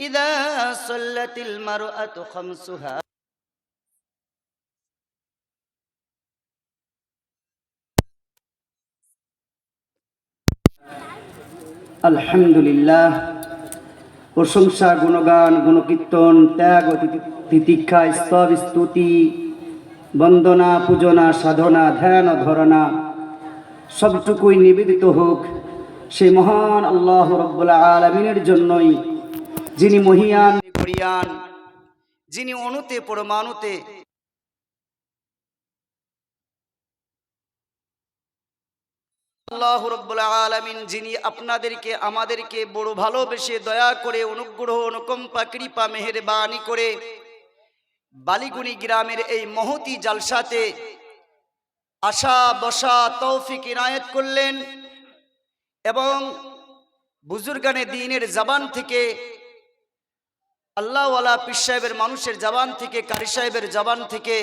إذا صلت المرأة خمسها আলহামদুলিল্লাহ প্রশংসা গুণগান গুণকীর্তন ত্যাগ ও তিতি- তিতিক্ষা স্তব স্তুতি বন্দনা পূজনা সাধনা ধ্যান ও ধরনা সবটুকুই নিবেদিত হোক সেই মহান আল্লাহ রব্বুল আলমিনের জন্যই যিনি মহিয়ান করিয়ান যিনি অনুতে পরমাণুতে আল্লাহ রব্বুল আলামিন যিনি আপনাদেরকে আমাদেরকে বড় ভালোবেসে দয়া করে অনুগ্রহ অনুকম্পা কৃপা মেহেরবানি করে বালিগুনি গ্রামের এই মহতি জালসাতে আশা বসা তৌফিক ইনায়েত করলেন এবং বুজুর্গানে দিনের জবান থেকে আল্লাহওয়ালা পীর সাহেবের মানুষের জবান থেকে, কারি সাহেবের জবান থেকে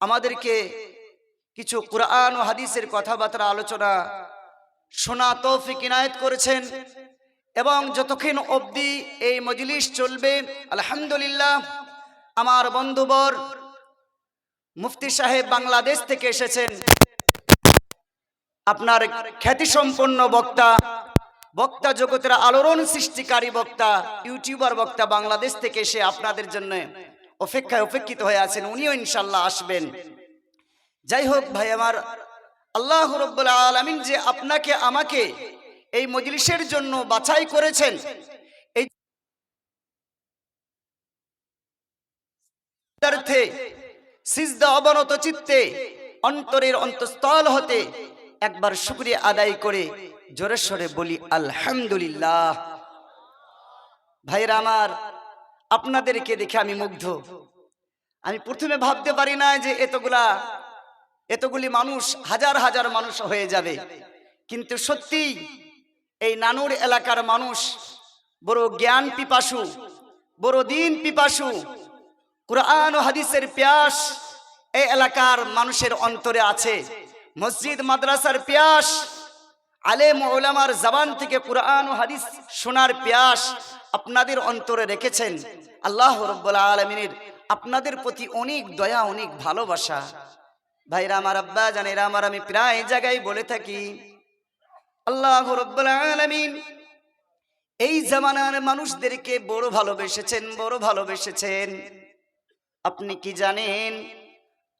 আমাদেরকে কিছু কোরআন ও হাদিসের কথাবার্তা আলোচনা শোনা তৌফিক ইনায়েত করেছেন। এবং যতক্ষণ অবধি এই মজলিস চলবে, আলহামদুলিল্লাহ আমার বন্ধুবর মুফতি সাহেব বাংলাদেশ থেকে এসেছেন। আপনার খ্যাতিসম্পন্ন বক্তা বক্তা জগতের আলোড়ন সৃষ্টিকারী বক্তা, ইউটিউবার বক্তা বাংলাদেশ থেকে এসে আপনাদের জন্য অপেক্ষায় অপেক্ষিত হয়ে আছেন, উনিও ইনশাল্লাহ আসবেন। যাই হোক ভাই আমার, আল্লাহ রব্বুল আলমিন যে আপনাকে, আমাকে এই মজলিসের জন্য বাছাই করেছেন, এই সিজদা অবনত চিত্তে, অন্তরের অন্তঃস্থল হতে একবার শুক্রিয়া আদায় করে জোরে সরে বলি, আলহামদুলিল্লাহ। ভাইরা আমার, আপনাদেরকে দেখে আমি মুগ্ধ। আমি প্রথমে ভাবতে পারি না যে এতগুলা, এতগুলি মানুষ, হাজার হাজার মানুষ হয়ে যাবে। কিন্তু সত্যি এই নানুর এলাকার মানুষ, বড় জ্ঞান পিপাসু, বড় দিন পিপাসু, কোরআন হাদিসের প্যাস এই এলাকার মানুষের অন্তরে আছে। মসজিদ, মাদ্রাসার প্যাস, আলেম ওলামার জবান থেকে কোরআন ও হাদিস শোনার প্যাস আপনাদের অন্তরে রেখেছেন। আল্লাহ রব্বুল আলমিনের আপনাদের প্রতি অনেক দয়া, অনেক ভালোবাসা। ভাইরা, আমার আব্বা, জানেরা, আমার আমি প্রায় জায়গায় বলে থাকি, আল্লাহ রব্বুল আলামিন এই জামানার মানুষদেরকে বড় ভালোবেসেছেন বড় ভালোবেসেছেন। আপনি কি জানেন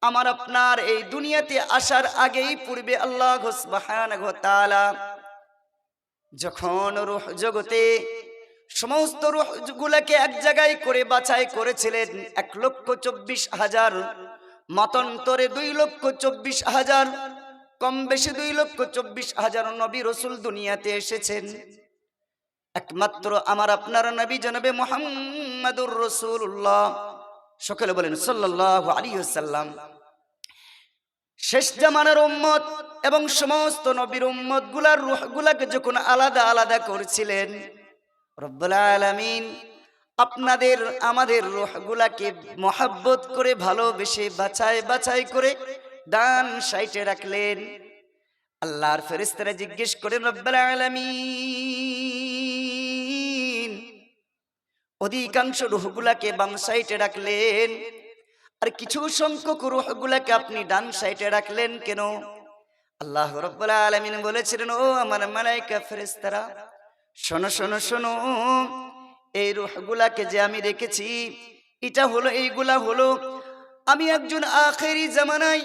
আমার আপনার এই দুনিয়াতে আসার আগেই পূর্বে আল্লাহ তাআলা যখন রূহ জগতে সমস্ত রূহ গুলাকে এক জায়গায় করে বাছাই করেছিলেন এক লক্ষ চব্বিশ হাজার, মতান্তরে দুই লক্ষ চব্বিশ হাজার কম বেশি দুই লক্ষ চব্বিশ হাজার নবী রসুল দুনিয়াতে এসেছেন। একমাত্র আমার আপনার নবী জনাবে মোহাম্মদুর রসুল্লাহ সকলে বলেন সাল্লাহ আলী সাল্লাম শেষ জামানার উম্মত এবং সমস্ত নবীর উম্মতগুলার রুহ গুলাকে যখন আলাদা আলাদা করছিলেন, রব্বুল আলামিন আপনাদের, আমাদের রুহগুলাকে মহাব্বত করে, ভালোবেসে, বাছাই বাছাই করে ডান সাইটে রাখলেন। আল্লাহর ফেরেস্তারা জিজ্ঞেস করেন, রব্বুল আলামিন, অধিকাংশ রুহগুলাকে বাম সাইটে রাখলেন। আর কিছু সংখ্যক রুহগুলাকে আপনি ডান সাইডে রাখলেন কেন? আল্লাহ রব্বুল আলামিন বলেছিলেন, ও আমার মালাইকা ফেরেস্তারা শোনো শোনো শোনো, এই রুহগুলাকে যে আমি রেখেছি, এটা হলো, এইগুলা হলো, আমি একজন আখেরি জামানাই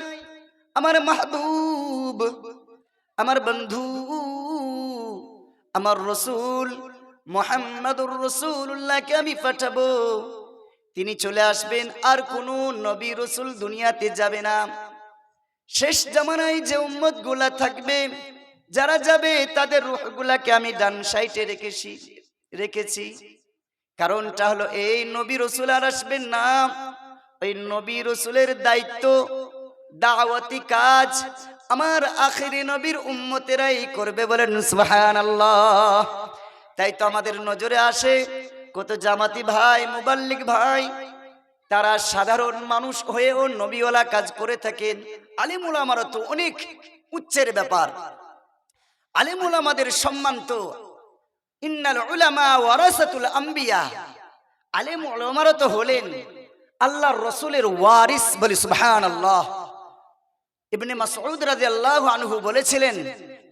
আমার মাহবুব, আমার বন্ধু, আমার রসুল, মোহাম্মদুর রসুল্লাহকে আমি পাঠাবো। তিনি চলে আসবেন, আর কোনো নবী রসুল দুনিয়াতে যাবে না। শেষ জামানায় যে উম্মতগুলা থাকবে, যারা যাবে, তাদের রুহগুলাকে আমি ডান সাইটে রেখেছি রেখেছি। কারণটা হলো, এই নবী রসুল আর আসবেন না। ওই নবী রসুলের দায়িত্ব, দাওয়াতি কাজ আমার আখেরি নবীর উম্মতেরাই করবে বলেন সুবহানাল্লাহ। তাই তো আমাদের নজরে আসে কত জামাতি ভাই, মুবাল্লিক ভাই, তারা সাধারণ মানুষ হয়েও নবীওয়ালা কাজ করে থাকেন। আলিমুল আমারও তো অনেক উচ্চের ব্যাপার। আলিমুল আমাদের সম্মান তো। ওয়ারাসাতুল আম্বিয়া। আলেম হলেন আল্লাহর রসুলের ওয়ারিস আনহু বলেছিলেন,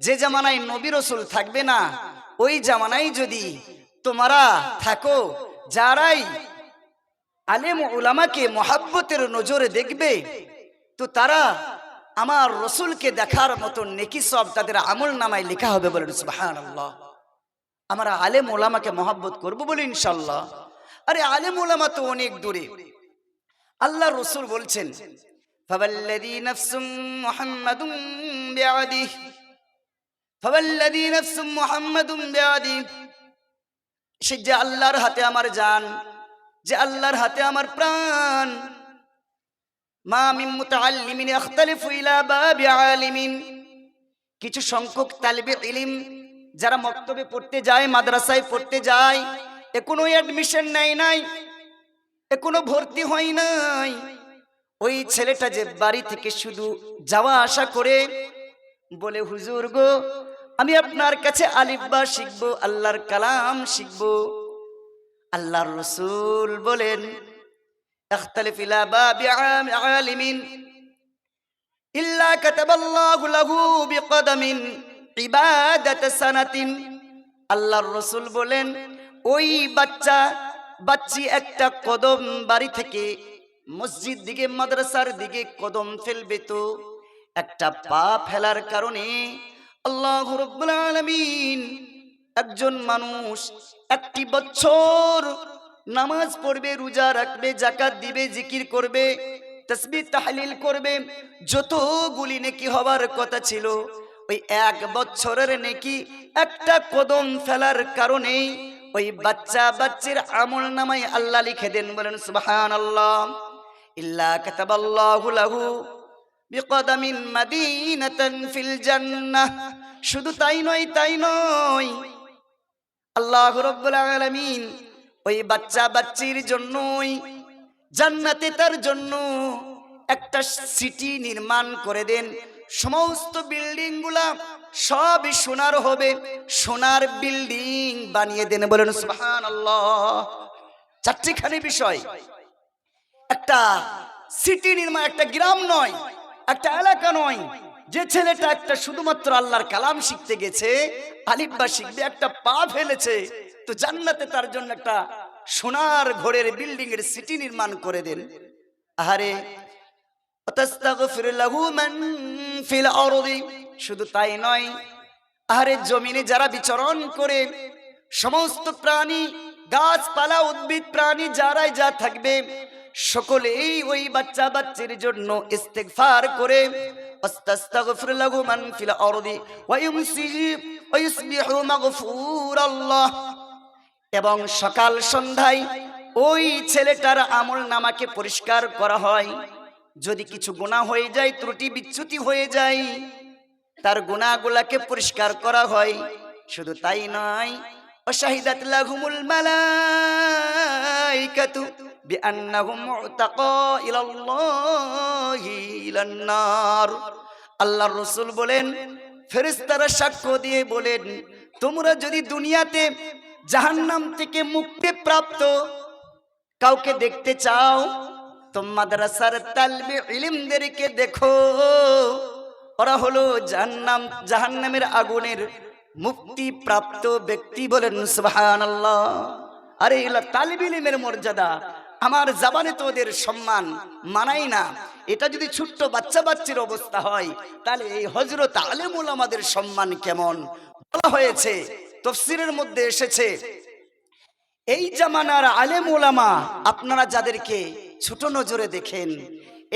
যে জামানায় নবী রসুল থাকবে না, ওই জামানায় যদি তোমরা থাকো যারাই আলেম উলামাকে মহাব্বতের নজরে দেখবে তো তারা আমার রসুলকে দেখার মতো নেকি সব তাদের আমল নামায় লেখা হবে বলেন সুবহানাল্লাহ আমরা আলেম ওলামাকে মহাব্বত করব বলে ইনশাল্লাহ আরে আলেম ওলামা তো অনেক দূরে আল্লাহ রসুল বলছেন فوالذي نفس محمد بعده فوالذي نفس محمد بعده সে যে আল্লাহর হাতে আমার যান যে আল্লাহর হাতে আমার প্রাণ। মা মিন মুতাআল্লিমিন ইখতালিফু ইলা বাবি আলিমিন। কিছু সংখ্যক তালিবে ইলিম যারা মক্তবে পড়তে যায়, মাদ্রাসায় পড়তে যায়, এ কোনো অ্যাডমিশন নেয় নাই, এ কোনো ভর্তি হয় নাই। ওই ছেলেটা যে বাড়ি থেকে শুধু যাওয়া আসা করে, বলে, হুজুর গো আমি আপনার কাছে আলিব্বা শিখব, আল্লাহর কালাম শিখব। আল্লাহর রসুল বলেন ইল্লা কাতাবাল্লাহু লাহু বিকদমিন ইবাদাত সানাতিন। আল্লাহর রসুল বলেন, ওই বাচ্চা, বাচ্চি একটা কদম বাড়ি থেকে মসজিদ দিকে, মাদ্রাসার দিকে কদম ফেলবে তো। একটা পা ফেলার কারণে আল্লাহ রব্বুল একজন মানুষ একটি বছর নামাজ পড়বে, রোজা রাখবে জাকাত দিবে, জিকির করবে তসবি তাহলিল করবে। যতগুলি নেকি হবার কথা ছিল, ওই এক বছরের নেকি একটা কদম ফেলার কারণে ওই বাচ্চা বাচ্চির আমল নামাই আল্লাহ লিখে দেন, বলেন সুবহান আল্লাহ ইল্লা কাতাবাল্লাহু লাহু। বিকদামিন মাদিনাতান ফিল জান্নাহ। শুধু তাই নয় তাই নয়। আল্লাহ রব্বুল আলামিন ওই বাচ্চা বাচ্চির জন্যই জান্নাতে তার জন্য একটা সিটি নির্মাণ করে দেন। সমস্ত বিল্ডিংগুলা সবই সোনার হবে, সোনার বিল্ডিং বানিয়ে দেন বলেন আল্লাহ চারটিখানি বিষয়। একটা সিটি নির্মাণ একটা গ্রাম নয় একটা এলাকা নয়, যে ছেলেটা একটা শুধুমাত্র আল্লাহর কালাম শিখতে গেছে, আলিফবা শিখবে, একটা পা ফেলেছে, তো জান্নাতে তার জন্য একটা সোনার ঘরের বিল্ডিং এর সিটি নির্মাণ করে দেন। আহারে শুধু তাই নয়, আহারে, জমিনে যারা বিচরণ করে, সমস্ত প্রাণী, গাছপালা, উদ্ভিদ, প্রাণী, যারাই যা থাকবে সকলেই ওই বাচ্চা বাচ্চির জন্য ইস্তেকফার করে। আস্তাগফির লাহু মান ফিল আরদি ওয়া ইউমসিহি ওয়া মাগফুর আল্লাহ এবং সকাল সন্ধ্যায় ওই ছেলেটার আমল নামাকে পরিষ্কার করা হয়। যদি কিছু গুণা হয়ে যায়, ত্রুটি বিচ্যুতি হয়ে যায়, তার গুণাগুলাকে পরিষ্কার করা হয়। শুধু তাই নয় অসাহিদাত শাহিদাত লাহুমুল মালাইকাতু বিআন্নাহুম মুতাকা ইলাল্লাহি ইলান নার আল্লাহর রাসূল বলেন ফেরিস্তারা সাক্ষ্য দিয়ে বলেন, তোমরা যদি দুনিয়াতে জাহান্নাম থেকে মুক্তি প্রাপ্ত কাউকে দেখতে চাও তোমাদের মাদ্রাসার তালবে ইলিমদেরকে দেখো। ওরা হলো জাহান্নাম, জাহান্নামের আগুনের মুক্তি প্রাপ্ত ব্যক্তি বলেন আল্লাহ আরে এগুলো তালিবিলিমের মর্যাদা। আমার জাবানে তো ওদের সম্মান মানাই না। এটা যদি ছোট্ট বাচ্চা বাচ্চির অবস্থা হয়, তাহলে এই হজরত আলেমুল আমাদের সম্মান কেমন? বলা হয়েছে, তফসিরের মধ্যে এসেছে, এই জামানার আলেম ওলামা আপনারা যাদেরকে ছোট নজরে দেখেন,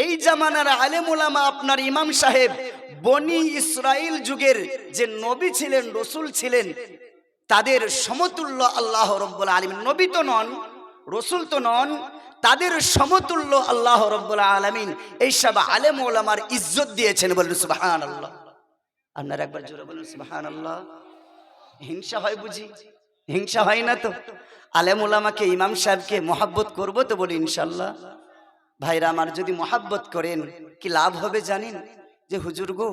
এই জামানার আলেম ওলামা আপনার ইমাম সাহেব বনি ইসরাইল যুগের যে নবী ছিলেন, রসুল ছিলেন, তাদের সমতুল্য আল্লাহ রব্বুল আলমিন। নবী তো নন রসুল তো নন, তাদের সমতুল্য আল্লাহ রব্বুল আলমিন এইসব আলেম ওলামার ইজ্জত দিয়েছেন বলেন সুবাহান আল্লাহ আপনার একবার জোরে বলুন সুবাহান আল্লাহ হিংসা হয় বুঝি? হিংসা হয় না তো? আলেম ওলামাকে, ইমাম সাহেবকে মহাব্বত করব তো বলি ইনশাল্লাহ ভাইরা আমার যদি মহাব্বত করেন, কি লাভ হবে জানেন? যে হুজুর গো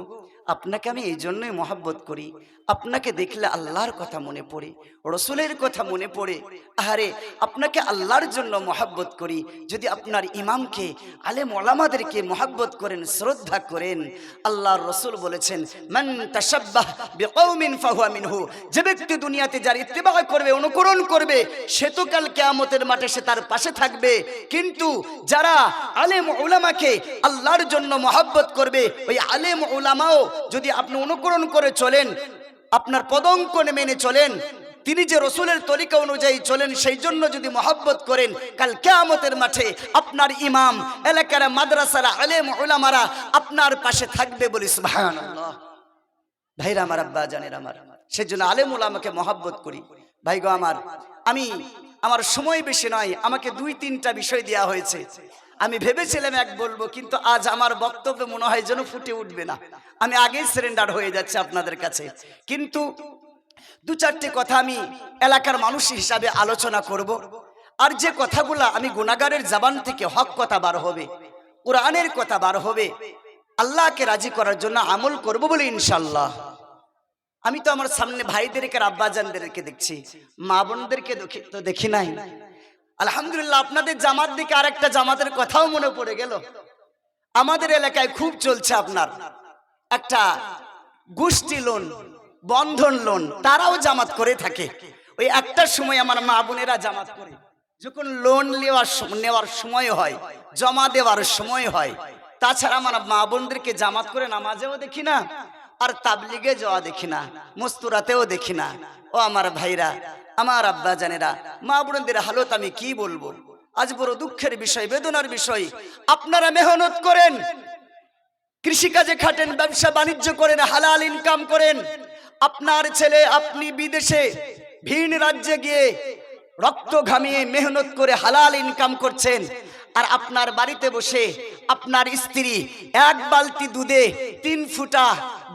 আপনাকে আমি এই জন্যই মহাব্বত করি। আপনাকে দেখলে আল্লাহর কথা মনে পড়ে, রসুলের কথা মনে পড়ে। আহারে, আপনাকে আল্লাহর জন্য মহাব্বত করি। যদি আপনার ইমামকে, আলেম ওলামাদেরকে মহাব্বত করেন, শ্রদ্ধা করেন, আল্লাহর রসুল বলেছেন, মান তাসাব্বাহ যে ব্যক্তি দুনিয়াতে যার ইত্তেবা করবে, অনুকরণ করবে, সে তো কাল কেয়ামতের মাঠে সে তার পাশে থাকবে। কিন্তু যারা আলেম ওলামাকে আল্লাহর জন্য মহাব্বত করবে, ওই আলেম ওলামাও যদি আপনি অনুকরণ করে চলেন, আপনার পদঙ্কনে মেনে চলেন, তিনি যে রসুলের তরিকা অনুযায়ী চলেন, সেই জন্য যদি মহব্বত করেন, কাল কেয়ামতের মাঠে আপনার ইমাম, এলাকার মাদ্রাসারা, আলেম ওলামারা আপনার পাশে থাকবে বলি সুবহানাল্লাহ। ভাইরা আমার, আব্বা জানের আমার, সেজন্য আলেম ওলামাকে মহাব্বত করি। ভাই গো আমার, আমি, আমার সময় বেশি নয়, আমাকে দুই তিনটা বিষয় দেওয়া হয়েছে। আমি ভেবেছিলাম এক বলব, কিন্তু আজ আমার বক্তব্য মনে হয় যেন ফুটে উঠবে না। আমি আগেই সারেন্ডার হয়ে যাচ্ছে আপনাদের কাছে। কিন্তু দু চারটে কথা আমি এলাকার মানুষ হিসাবে আলোচনা করব। আর যে কথাগুলা আমি গুণাগারের জবান থেকে হক কথা বার হবে, কোরআনের কথা বার হবে, আল্লাহকে রাজি করার জন্য আমল করব বলে ইনশাল্লাহ আমি তো আমার সামনে ভাইদেরকে, আব্বাজানদেরকে দেখছি মা বোনদেরকে দেখি- তো দেখি নাই। আলহামদুলিল্লাহ, আপনাদের জামাত দিকে আরেকটা জামাতের কথাও মনে পড়ে গেল। আমাদের এলাকায় খুব চলছে আপনার। একটা গোষ্ঠী লোন, বন্ধন লোন, তারাও জামাত করে থাকে। ওই একটা সময় আমার মা বোনেরা জামাত করে। যখন লোন নেওয়ার নেওয়ার সময় হয়, জমা দেওয়ার সময় হয়, তাছাড়া আমার মা বোনদেরকে জামাত করে নামাজেও দেখি না, আর তাবলিগে যাওয়া দেখি না, মস্তুরাতেও দেখি না। ও আমার ভাইরা, আমার আব্বা জানেরা, মা বোনদের হালত আমি কি বলব? আজ বড় দুঃখের বিষয়, বেদনার বিষয়। আপনারা মেহনত করেন কৃষিকাজে খাটেন, ব্যবসা বাণিজ্য করেন, হালাল ইনকাম করেন। আপনার ছেলে আপনি বিদেশে, ভিন রাজ্যে গিয়ে রক্ত ঘামিয়ে মেহনত করে হালাল ইনকাম করছেন। আর আপনার বাড়িতে বসে আপনার স্ত্রী এক বালতি দুধে তিন ফুটা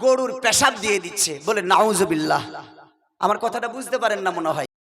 গরুর পেশাব দিয়ে দিচ্ছে। বলে, নাউজুবিল্লাহ। আমার কথাটা বুঝতে পারেন না মনে হয়।